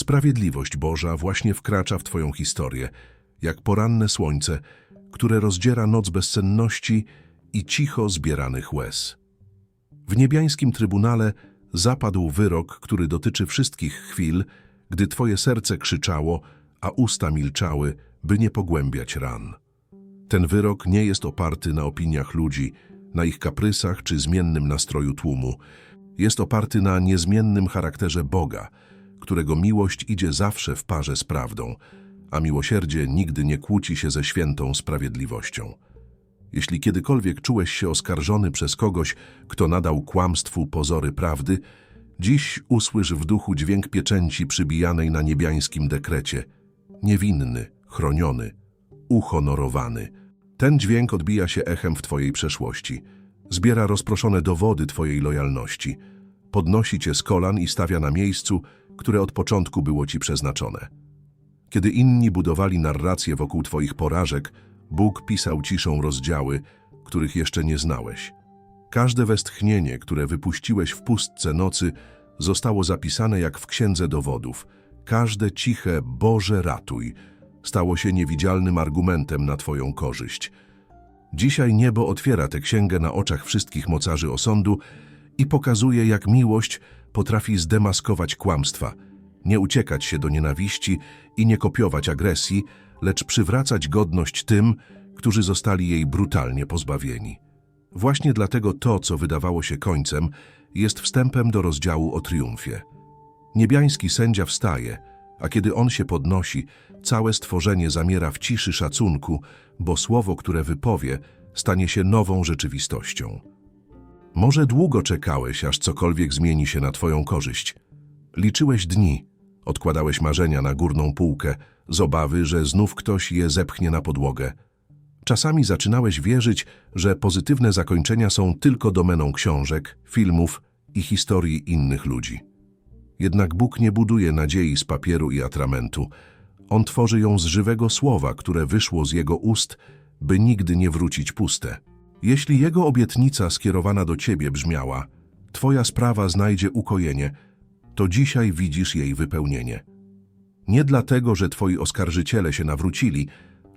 Sprawiedliwość Boża właśnie wkracza w Twoją historię, jak poranne słońce, które rozdziera noc bezsenności i cicho zbieranych łez. W niebiańskim trybunale zapadł wyrok, który dotyczy wszystkich chwil, gdy Twoje serce krzyczało, a usta milczały, by nie pogłębiać ran. Ten wyrok nie jest oparty na opiniach ludzi, na ich kaprysach czy zmiennym nastroju tłumu. Jest oparty na niezmiennym charakterze Boga, którego miłość idzie zawsze w parze z prawdą, a miłosierdzie nigdy nie kłóci się ze świętą sprawiedliwością. Jeśli kiedykolwiek czułeś się oskarżony przez kogoś, kto nadał kłamstwu pozory prawdy, dziś usłysz w duchu dźwięk pieczęci przybijanej na niebiańskim dekrecie. Niewinny, chroniony, uhonorowany. Ten dźwięk odbija się echem w Twojej przeszłości. Zbiera rozproszone dowody Twojej lojalności. Podnosi Cię z kolan i stawia na miejscu, które od początku było Ci przeznaczone. Kiedy inni budowali narrację wokół Twoich porażek, Bóg pisał ciszą rozdziały, których jeszcze nie znałeś. Każde westchnienie, które wypuściłeś w pustce nocy, zostało zapisane jak w księdze dowodów. Każde ciche Boże ratuj stało się niewidzialnym argumentem na Twoją korzyść. Dzisiaj niebo otwiera tę księgę na oczach wszystkich mocarzy osądu i pokazuje, jak miłość potrafi zdemaskować kłamstwa, nie uciekać się do nienawiści i nie kopiować agresji, lecz przywracać godność tym, którzy zostali jej brutalnie pozbawieni. Właśnie dlatego to, co wydawało się końcem, jest wstępem do rozdziału o triumfie. Niebiański sędzia wstaje, a kiedy on się podnosi, całe stworzenie zamiera w ciszy szacunku, bo słowo, które wypowie, stanie się nową rzeczywistością. Może długo czekałeś, aż cokolwiek zmieni się na twoją korzyść. Liczyłeś dni, odkładałeś marzenia na górną półkę, z obawy, że znów ktoś je zepchnie na podłogę. Czasami zaczynałeś wierzyć, że pozytywne zakończenia są tylko domeną książek, filmów i historii innych ludzi. Jednak Bóg nie buduje nadziei z papieru i atramentu. On tworzy ją z żywego słowa, które wyszło z Jego ust, by nigdy nie wrócić puste. Jeśli Jego obietnica skierowana do Ciebie brzmiała Twoja sprawa znajdzie ukojenie, to dzisiaj widzisz jej wypełnienie. Nie dlatego, że Twoi oskarżyciele się nawrócili,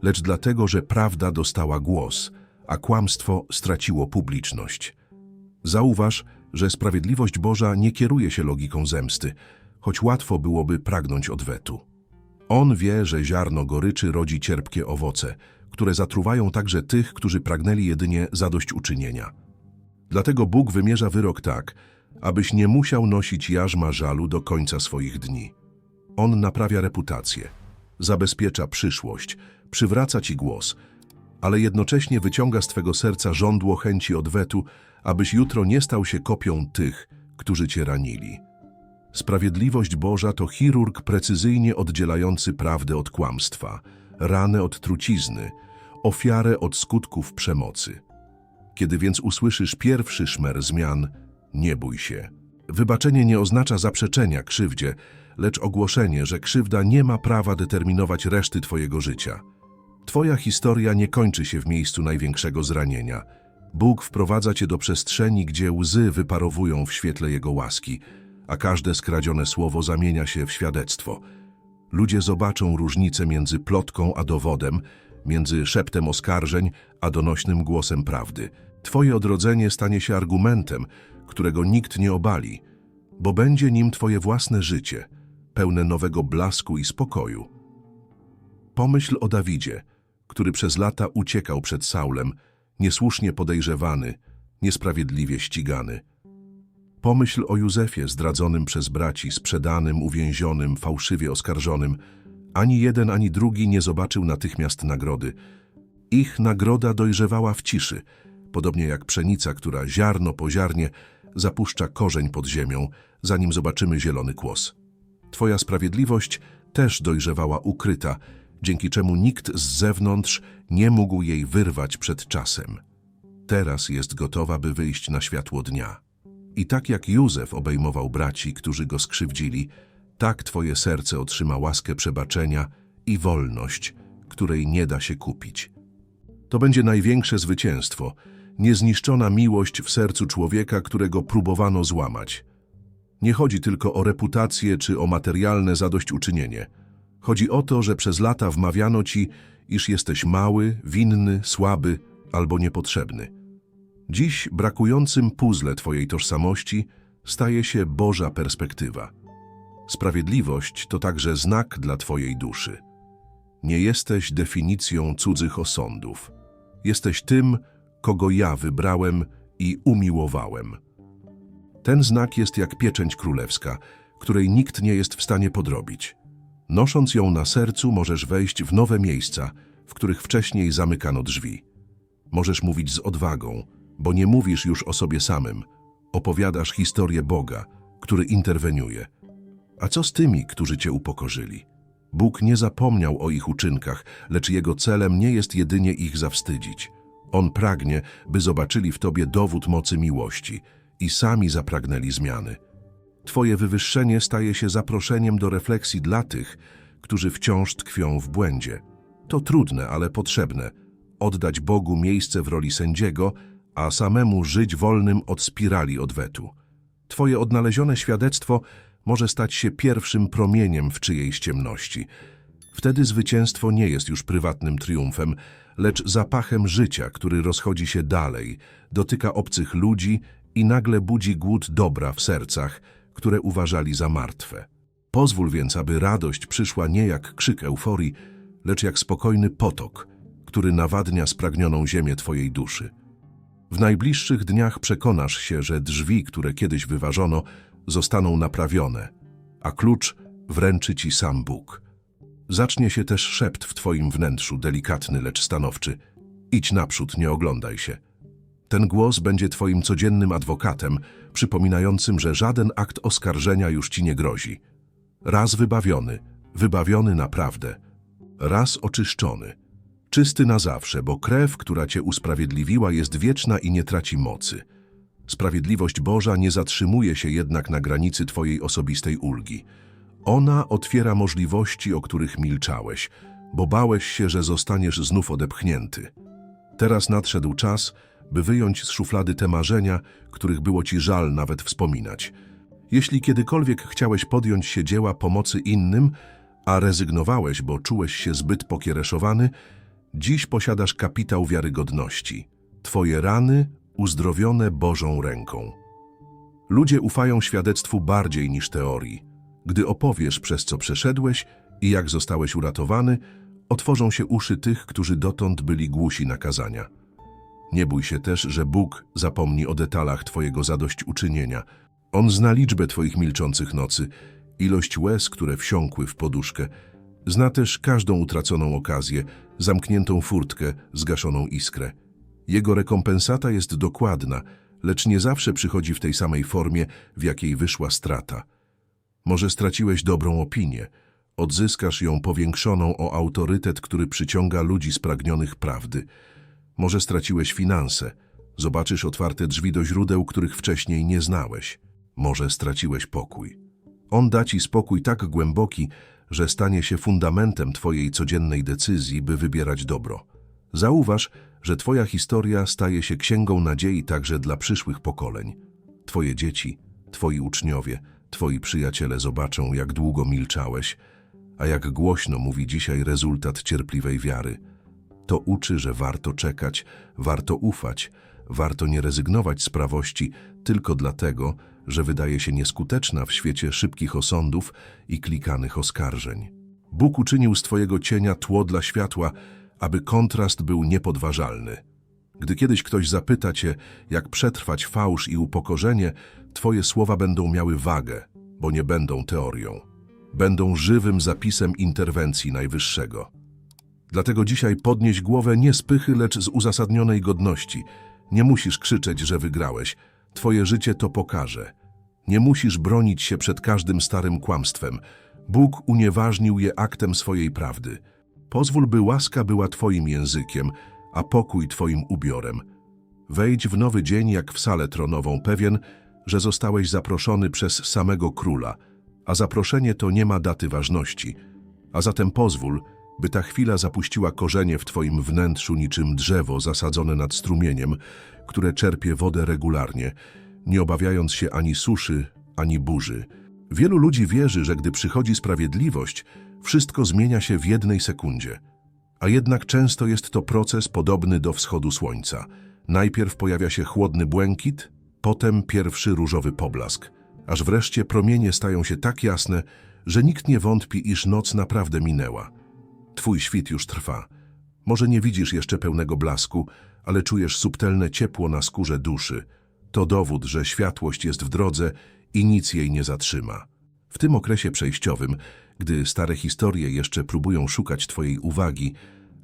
lecz dlatego, że prawda dostała głos, a kłamstwo straciło publiczność. Zauważ, że sprawiedliwość Boża nie kieruje się logiką zemsty, choć łatwo byłoby pragnąć odwetu. On wie, że ziarno goryczy rodzi cierpkie owoce, które zatruwają także tych, którzy pragnęli jedynie zadośćuczynienia. Dlatego Bóg wymierza wyrok tak, abyś nie musiał nosić jarzma żalu do końca swoich dni. On naprawia reputację, zabezpiecza przyszłość, przywraca ci głos, ale jednocześnie wyciąga z twego serca żądło chęci odwetu, abyś jutro nie stał się kopią tych, którzy cię ranili. Sprawiedliwość Boża to chirurg precyzyjnie oddzielający prawdę od kłamstwa, ranę od trucizny, ofiarę od skutków przemocy. Kiedy więc usłyszysz pierwszy szmer zmian, nie bój się. Wybaczenie nie oznacza zaprzeczenia krzywdzie, lecz ogłoszenie, że krzywda nie ma prawa determinować reszty Twojego życia. Twoja historia nie kończy się w miejscu największego zranienia. Bóg wprowadza Cię do przestrzeni, gdzie łzy wyparowują w świetle Jego łaski, a każde skradzione słowo zamienia się w świadectwo. Ludzie zobaczą różnicę między plotką a dowodem, między szeptem oskarżeń a donośnym głosem prawdy. Twoje odrodzenie stanie się argumentem, którego nikt nie obali, bo będzie nim Twoje własne życie, pełne nowego blasku i spokoju. Pomyśl o Dawidzie, który przez lata uciekał przed Saulem, niesłusznie podejrzewany, niesprawiedliwie ścigany. Pomyśl o Józefie zdradzonym przez braci, sprzedanym, uwięzionym, fałszywie oskarżonym. Ani jeden, ani drugi nie zobaczył natychmiast nagrody. Ich nagroda dojrzewała w ciszy, podobnie jak pszenica, która ziarno po ziarnie zapuszcza korzeń pod ziemią, zanim zobaczymy zielony kłos. Twoja sprawiedliwość też dojrzewała ukryta, dzięki czemu nikt z zewnątrz nie mógł jej wyrwać przed czasem. Teraz jest gotowa, by wyjść na światło dnia. I tak jak Józef obejmował braci, którzy go skrzywdzili, tak Twoje serce otrzyma łaskę przebaczenia i wolność, której nie da się kupić. To będzie największe zwycięstwo, niezniszczona miłość w sercu człowieka, którego próbowano złamać. Nie chodzi tylko o reputację czy o materialne zadośćuczynienie. Chodzi o to, że przez lata wmawiano ci, iż jesteś mały, winny, słaby albo niepotrzebny. Dziś brakującym puzzle twojej tożsamości staje się Boża perspektywa. Sprawiedliwość to także znak dla twojej duszy. Nie jesteś definicją cudzych osądów. Jesteś tym, kogo ja wybrałem i umiłowałem. Ten znak jest jak pieczęć królewska, której nikt nie jest w stanie podrobić. Nosząc ją na sercu, możesz wejść w nowe miejsca, w których wcześniej zamykano drzwi. Możesz mówić z odwagą, bo nie mówisz już o sobie samym. Opowiadasz historię Boga, który interweniuje. A co z tymi, którzy cię upokorzyli? Bóg nie zapomniał o ich uczynkach, lecz jego celem nie jest jedynie ich zawstydzić. On pragnie, by zobaczyli w tobie dowód mocy miłości i sami zapragnęli zmiany. Twoje wywyższenie staje się zaproszeniem do refleksji dla tych, którzy wciąż tkwią w błędzie. To trudne, ale potrzebne. Oddać Bogu miejsce w roli sędziego, a samemu żyć wolnym od spirali odwetu. Twoje odnalezione świadectwo może stać się pierwszym promieniem w czyjejś ciemności. Wtedy zwycięstwo nie jest już prywatnym triumfem, lecz zapachem życia, który rozchodzi się dalej, dotyka obcych ludzi i nagle budzi głód dobra w sercach, które uważali za martwe. Pozwól więc, aby radość przyszła nie jak krzyk euforii, lecz jak spokojny potok, który nawadnia spragnioną ziemię Twojej duszy. W najbliższych dniach przekonasz się, że drzwi, które kiedyś wyważono, zostaną naprawione, a klucz wręczy Ci sam Bóg. Zacznie się też szept w Twoim wnętrzu, delikatny, lecz stanowczy. Idź naprzód, nie oglądaj się. Ten głos będzie Twoim codziennym adwokatem, przypominającym, że żaden akt oskarżenia już Ci nie grozi. Raz wybawiony, wybawiony naprawdę. Raz oczyszczony. Czysty na zawsze, bo krew, która Cię usprawiedliwiła, jest wieczna i nie traci mocy. Sprawiedliwość Boża nie zatrzymuje się jednak na granicy Twojej osobistej ulgi. Ona otwiera możliwości, o których milczałeś, bo bałeś się, że zostaniesz znów odepchnięty. Teraz nadszedł czas, by wyjąć z szuflady te marzenia, których było ci żal nawet wspominać. Jeśli kiedykolwiek chciałeś podjąć się dzieła pomocy innym, a rezygnowałeś, bo czułeś się zbyt pokiereszowany, dziś posiadasz kapitał wiarygodności. Twoje rany uzdrowione Bożą ręką. Ludzie ufają świadectwu bardziej niż teorii. Gdy opowiesz, przez co przeszedłeś i jak zostałeś uratowany, otworzą się uszy tych, którzy dotąd byli głusi nakazania. Nie bój się też, że Bóg zapomni o detalach Twojego zadośćuczynienia. On zna liczbę Twoich milczących nocy, ilość łez, które wsiąkły w poduszkę. Zna też każdą utraconą okazję, zamkniętą furtkę, zgaszoną iskrę. Jego rekompensata jest dokładna, lecz nie zawsze przychodzi w tej samej formie, w jakiej wyszła strata. Może straciłeś dobrą opinię, odzyskasz ją powiększoną o autorytet, który przyciąga ludzi spragnionych prawdy. Może straciłeś finanse, zobaczysz otwarte drzwi do źródeł, których wcześniej nie znałeś. Może straciłeś pokój. On da ci spokój tak głęboki, że stanie się fundamentem twojej codziennej decyzji, by wybierać dobro. Zauważ, że twoja historia staje się księgą nadziei także dla przyszłych pokoleń. Twoje dzieci, twoi uczniowie, twoi przyjaciele zobaczą, jak długo milczałeś, a jak głośno mówi dzisiaj rezultat cierpliwej wiary. To uczy, że warto czekać, warto ufać, warto nie rezygnować z prawości tylko dlatego, że wydaje się nieskuteczna w świecie szybkich osądów i klikanych oskarżeń. Bóg uczynił z Twojego cienia tło dla światła, aby kontrast był niepodważalny. Gdy kiedyś ktoś zapyta Cię, jak przetrwać fałsz i upokorzenie, Twoje słowa będą miały wagę, bo nie będą teorią. Będą żywym zapisem interwencji Najwyższego. Dlatego dzisiaj podnieś głowę nie z pychy, lecz z uzasadnionej godności. Nie musisz krzyczeć, że wygrałeś. Twoje życie to pokaże. Nie musisz bronić się przed każdym starym kłamstwem. Bóg unieważnił je aktem swojej prawdy. Pozwól, by łaska była Twoim językiem, a pokój Twoim ubiorem. Wejdź w nowy dzień jak w salę tronową, pewien, że zostałeś zaproszony przez samego króla, a zaproszenie to nie ma daty ważności. A zatem pozwól, by ta chwila zapuściła korzenie w Twoim wnętrzu niczym drzewo zasadzone nad strumieniem, które czerpie wodę regularnie, nie obawiając się ani suszy, ani burzy. Wielu ludzi wierzy, że gdy przychodzi sprawiedliwość, wszystko zmienia się w jednej sekundzie. A jednak często jest to proces podobny do wschodu słońca. Najpierw pojawia się chłodny błękit, potem pierwszy różowy poblask, aż wreszcie promienie stają się tak jasne, że nikt nie wątpi, iż noc naprawdę minęła. Twój świt już trwa. Może nie widzisz jeszcze pełnego blasku, ale czujesz subtelne ciepło na skórze duszy. To dowód, że światłość jest w drodze i nic jej nie zatrzyma. W tym okresie przejściowym, gdy stare historie jeszcze próbują szukać Twojej uwagi,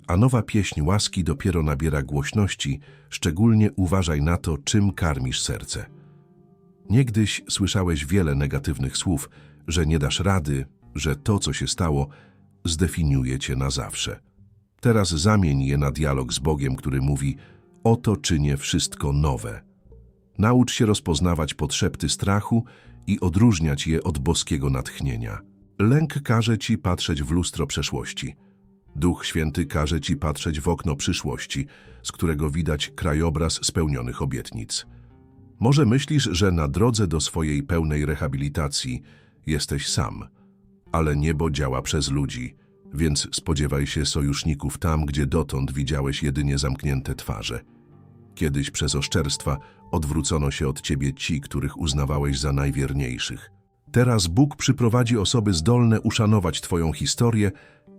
a nowa pieśń łaski dopiero nabiera głośności, szczególnie uważaj na to, czym karmisz serce. Niegdyś słyszałeś wiele negatywnych słów, że nie dasz rady, że to, co się stało, zdefiniuje cię na zawsze. Teraz zamień je na dialog z Bogiem, który mówi: Oto czynię wszystko nowe. Naucz się rozpoznawać podszepty strachu i odróżniać je od boskiego natchnienia. Lęk każe ci patrzeć w lustro przeszłości. Duch Święty każe ci patrzeć w okno przyszłości, z którego widać krajobraz spełnionych obietnic. Może myślisz, że na drodze do swojej pełnej rehabilitacji jesteś sam, ale niebo działa przez ludzi, więc spodziewaj się sojuszników tam, gdzie dotąd widziałeś jedynie zamknięte twarze. Kiedyś przez oszczerstwa odwrócono się od ciebie ci, których uznawałeś za najwierniejszych. Teraz Bóg przyprowadzi osoby zdolne uszanować twoją historię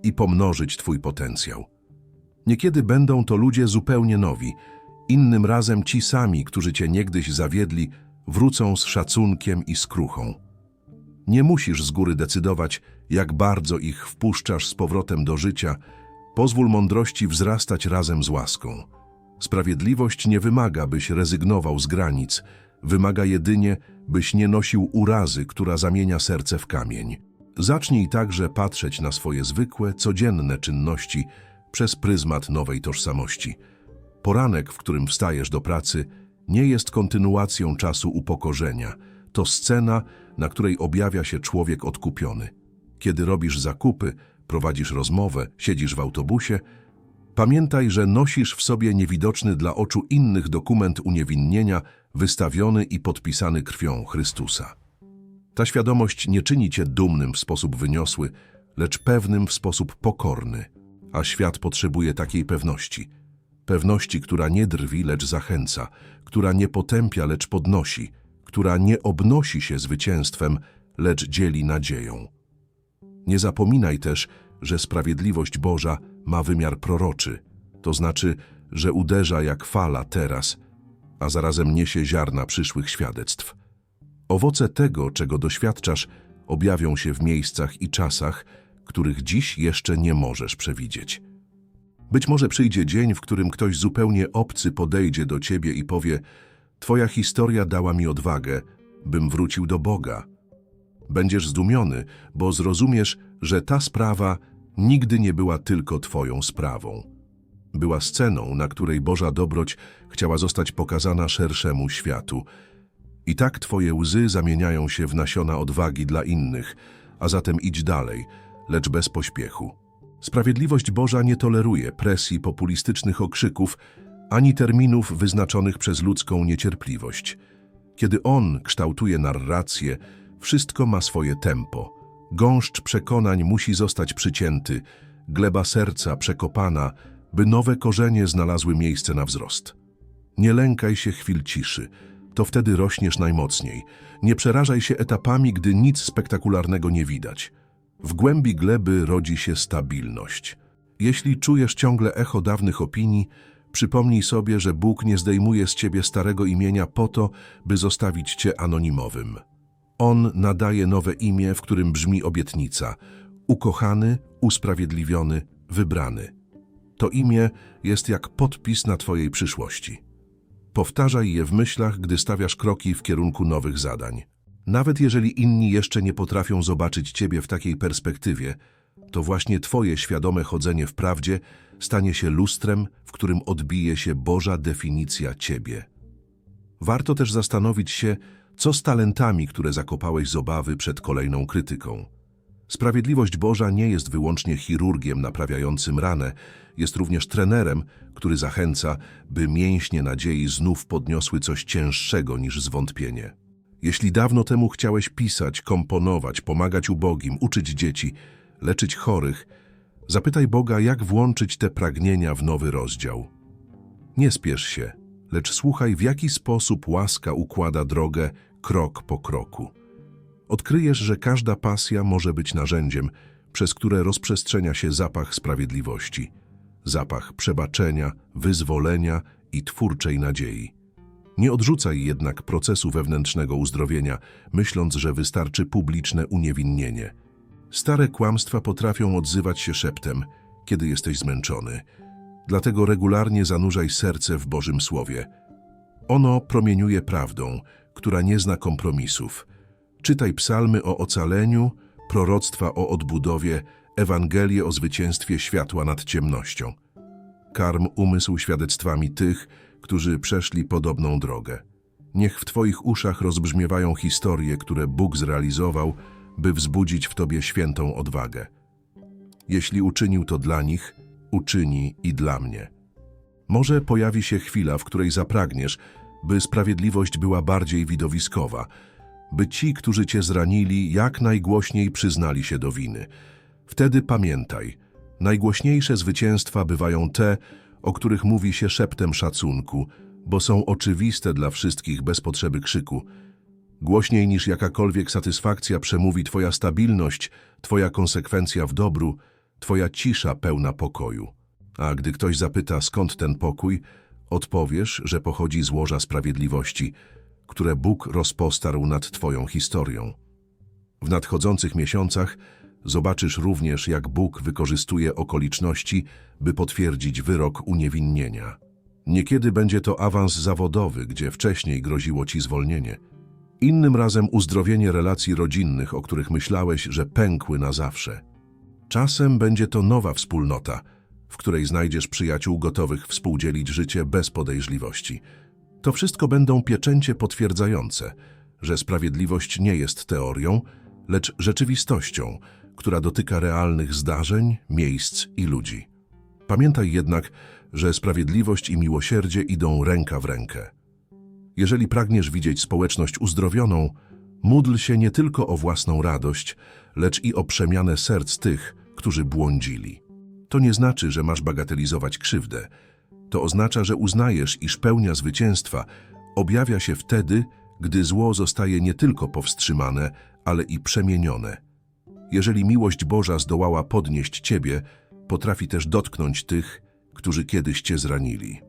i pomnożyć twój potencjał. Niekiedy będą to ludzie zupełnie nowi, innym razem ci sami, którzy cię niegdyś zawiedli, wrócą z szacunkiem i skruchą. Nie musisz z góry decydować, jak bardzo ich wpuszczasz z powrotem do życia, pozwól mądrości wzrastać razem z łaską. Sprawiedliwość nie wymaga, byś rezygnował z granic, wymaga jedynie, byś nie nosił urazy, która zamienia serce w kamień. Zacznij także patrzeć na swoje zwykłe, codzienne czynności przez pryzmat nowej tożsamości. Poranek, w którym wstajesz do pracy, nie jest kontynuacją czasu upokorzenia. To scena, na której objawia się człowiek odkupiony. Kiedy robisz zakupy, prowadzisz rozmowę, siedzisz w autobusie, pamiętaj, że nosisz w sobie niewidoczny dla oczu innych dokument uniewinnienia, wystawiony i podpisany krwią Chrystusa. Ta świadomość nie czyni cię dumnym w sposób wyniosły, lecz pewnym w sposób pokorny, a świat potrzebuje takiej pewności. Pewności, która nie drwi, lecz zachęca, która nie potępia, lecz podnosi, która nie obnosi się zwycięstwem, lecz dzieli nadzieją. Nie zapominaj też, że sprawiedliwość Boża ma wymiar proroczy, to znaczy, że uderza jak fala teraz, a zarazem niesie ziarna przyszłych świadectw. Owoce tego, czego doświadczasz, objawią się w miejscach i czasach, których dziś jeszcze nie możesz przewidzieć. Być może przyjdzie dzień, w którym ktoś zupełnie obcy podejdzie do ciebie i powie: Twoja historia dała mi odwagę, bym wrócił do Boga. Będziesz zdumiony, bo zrozumiesz, że ta sprawa nigdy nie była tylko Twoją sprawą. Była sceną, na której Boża dobroć chciała zostać pokazana szerszemu światu. I tak Twoje łzy zamieniają się w nasiona odwagi dla innych, a zatem idź dalej, lecz bez pośpiechu. Sprawiedliwość Boża nie toleruje presji populistycznych okrzyków ani terminów wyznaczonych przez ludzką niecierpliwość. Kiedy On kształtuje narrację, wszystko ma swoje tempo. Gąszcz przekonań musi zostać przycięty, gleba serca przekopana, by nowe korzenie znalazły miejsce na wzrost. Nie lękaj się chwil ciszy, to wtedy rośniesz najmocniej. Nie przerażaj się etapami, gdy nic spektakularnego nie widać. W głębi gleby rodzi się stabilność. Jeśli czujesz ciągle echo dawnych opinii, przypomnij sobie, że Bóg nie zdejmuje z ciebie starego imienia po to, by zostawić cię anonimowym. On nadaje nowe imię, w którym brzmi obietnica: ukochany, usprawiedliwiony, wybrany. To imię jest jak podpis na twojej przyszłości. Powtarzaj je w myślach, gdy stawiasz kroki w kierunku nowych zadań. Nawet jeżeli inni jeszcze nie potrafią zobaczyć ciebie w takiej perspektywie, to właśnie twoje świadome chodzenie w prawdzie stanie się lustrem, w którym odbije się Boża definicja ciebie. Warto też zastanowić się, co z talentami, które zakopałeś z obawy przed kolejną krytyką. Sprawiedliwość Boża nie jest wyłącznie chirurgiem naprawiającym ranę, jest również trenerem, który zachęca, by mięśnie nadziei znów podniosły coś cięższego niż zwątpienie. Jeśli dawno temu chciałeś pisać, komponować, pomagać ubogim, uczyć dzieci, leczyć chorych, zapytaj Boga, jak włączyć te pragnienia w nowy rozdział. Nie spiesz się, lecz słuchaj, w jaki sposób łaska układa drogę krok po kroku. Odkryjesz, że każda pasja może być narzędziem, przez które rozprzestrzenia się zapach sprawiedliwości, zapach przebaczenia, wyzwolenia i twórczej nadziei. Nie odrzucaj jednak procesu wewnętrznego uzdrowienia, myśląc, że wystarczy publiczne uniewinnienie. Stare kłamstwa potrafią odzywać się szeptem, kiedy jesteś zmęczony. Dlatego regularnie zanurzaj serce w Bożym Słowie. Ono promieniuje prawdą, która nie zna kompromisów. Czytaj psalmy o ocaleniu, proroctwa o odbudowie, Ewangelię o zwycięstwie światła nad ciemnością. Karm umysł świadectwami tych, którzy przeszli podobną drogę. Niech w Twoich uszach rozbrzmiewają historie, które Bóg zrealizował, by wzbudzić w Tobie świętą odwagę. Jeśli uczynił to dla nich, uczyni i dla mnie. Może pojawi się chwila, w której zapragniesz, by sprawiedliwość była bardziej widowiskowa, by ci, którzy Cię zranili, jak najgłośniej przyznali się do winy. Wtedy pamiętaj, najgłośniejsze zwycięstwa bywają te, o których mówi się szeptem szacunku, bo są oczywiste dla wszystkich bez potrzeby krzyku. Głośniej niż jakakolwiek satysfakcja przemówi Twoja stabilność, Twoja konsekwencja w dobru, Twoja cisza pełna pokoju. A gdy ktoś zapyta, skąd ten pokój, odpowiesz, że pochodzi z łoża sprawiedliwości, które Bóg rozpostarł nad Twoją historią. W nadchodzących miesiącach zobaczysz również, jak Bóg wykorzystuje okoliczności, by potwierdzić wyrok uniewinnienia. Niekiedy będzie to awans zawodowy, gdzie wcześniej groziło Ci zwolnienie. Innym razem uzdrowienie relacji rodzinnych, o których myślałeś, że pękły na zawsze. Czasem będzie to nowa wspólnota, w której znajdziesz przyjaciół gotowych współdzielić życie bez podejrzliwości. To wszystko będą pieczęcie potwierdzające, że sprawiedliwość nie jest teorią, lecz rzeczywistością, która dotyka realnych zdarzeń, miejsc i ludzi. Pamiętaj jednak, że sprawiedliwość i miłosierdzie idą ręka w rękę. Jeżeli pragniesz widzieć społeczność uzdrowioną, módl się nie tylko o własną radość, lecz i o przemianę serc tych, którzy błądzili. To nie znaczy, że masz bagatelizować krzywdę. To oznacza, że uznajesz, iż pełnia zwycięstwa objawia się wtedy, gdy zło zostaje nie tylko powstrzymane, ale i przemienione. Jeżeli miłość Boża zdołała podnieść Ciebie, potrafi też dotknąć tych, którzy kiedyś Cię zranili.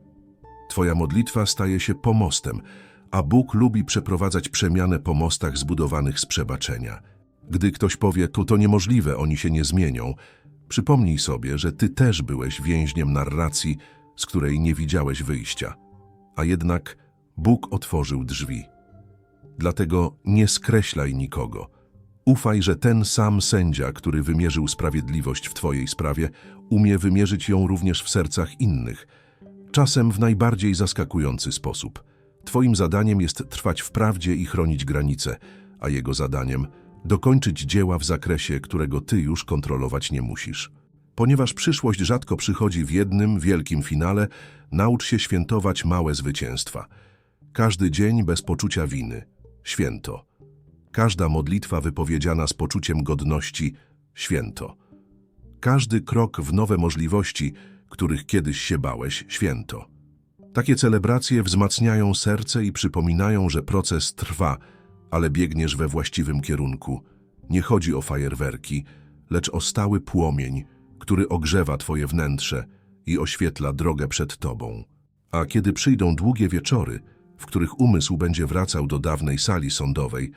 Twoja modlitwa staje się pomostem, a Bóg lubi przeprowadzać przemianę po mostach zbudowanych z przebaczenia. Gdy ktoś powie, tu to niemożliwe, oni się nie zmienią, przypomnij sobie, że Ty też byłeś więźniem narracji, z której nie widziałeś wyjścia. A jednak Bóg otworzył drzwi. Dlatego nie skreślaj nikogo. Ufaj, że ten sam sędzia, który wymierzył sprawiedliwość w Twojej sprawie, umie wymierzyć ją również w sercach innych, czasem w najbardziej zaskakujący sposób. Twoim zadaniem jest trwać w prawdzie i chronić granice, a jego zadaniem dokończyć dzieła w zakresie, którego Ty już kontrolować nie musisz. Ponieważ przyszłość rzadko przychodzi w jednym wielkim finale, naucz się świętować małe zwycięstwa. Każdy dzień bez poczucia winy – święto. Każda modlitwa wypowiedziana z poczuciem godności – święto. Każdy krok w nowe możliwości, których kiedyś się bałeś – święto. Takie celebracje wzmacniają serce i przypominają, że proces trwa, ale biegniesz we właściwym kierunku. Nie chodzi o fajerwerki, lecz o stały płomień, który ogrzewa Twoje wnętrze i oświetla drogę przed Tobą. A kiedy przyjdą długie wieczory, w których umysł będzie wracał do dawnej sali sądowej,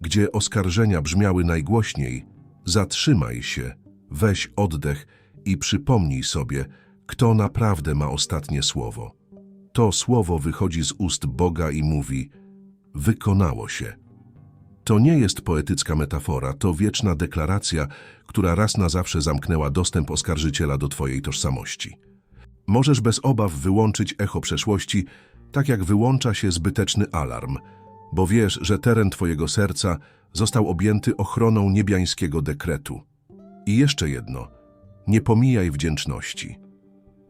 gdzie oskarżenia brzmiały najgłośniej, zatrzymaj się, weź oddech i przypomnij sobie, kto naprawdę ma ostatnie słowo. To słowo wychodzi z ust Boga i mówi: Wykonało się. To nie jest poetycka metafora, to wieczna deklaracja, która raz na zawsze zamknęła dostęp oskarżyciela do Twojej tożsamości. Możesz bez obaw wyłączyć echo przeszłości, tak jak wyłącza się zbyteczny alarm, bo wiesz, że teren Twojego serca został objęty ochroną niebiańskiego dekretu. I jeszcze jedno, nie pomijaj wdzięczności.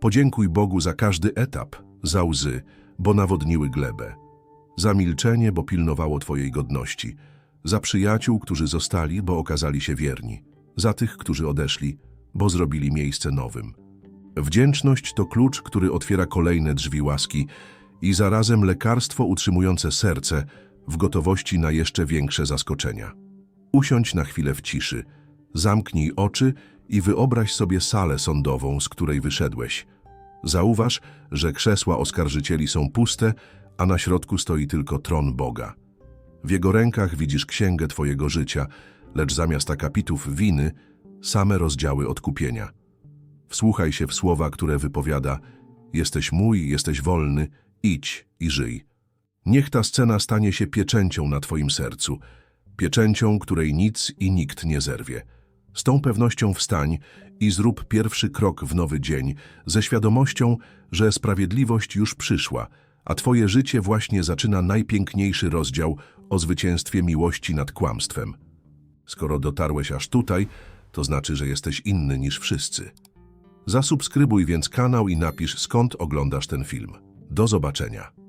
Podziękuj Bogu za każdy etap, za łzy, bo nawodniły glebę. Za milczenie, bo pilnowało twojej godności. Za przyjaciół, którzy zostali, bo okazali się wierni. Za tych, którzy odeszli, bo zrobili miejsce nowym. Wdzięczność to klucz, który otwiera kolejne drzwi łaski i zarazem lekarstwo utrzymujące serce w gotowości na jeszcze większe zaskoczenia. Usiądź na chwilę w ciszy, zamknij oczy i wyobraź sobie salę sądową, z której wyszedłeś. Zauważ, że krzesła oskarżycieli są puste, a na środku stoi tylko tron Boga. W jego rękach widzisz księgę twojego życia, lecz zamiast akapitów winy, same rozdziały odkupienia. Wsłuchaj się w słowa, które wypowiada Jesteś mój, jesteś wolny, idź i żyj. Niech ta scena stanie się pieczęcią na twoim sercu, pieczęcią, której nic i nikt nie zerwie. Z tą pewnością wstań i zrób pierwszy krok w nowy dzień, ze świadomością, że sprawiedliwość już przyszła, a twoje życie właśnie zaczyna najpiękniejszy rozdział o zwycięstwie miłości nad kłamstwem. Skoro dotarłeś aż tutaj, to znaczy, że jesteś inny niż wszyscy. Zasubskrybuj więc kanał i napisz skąd oglądasz ten film. Do zobaczenia.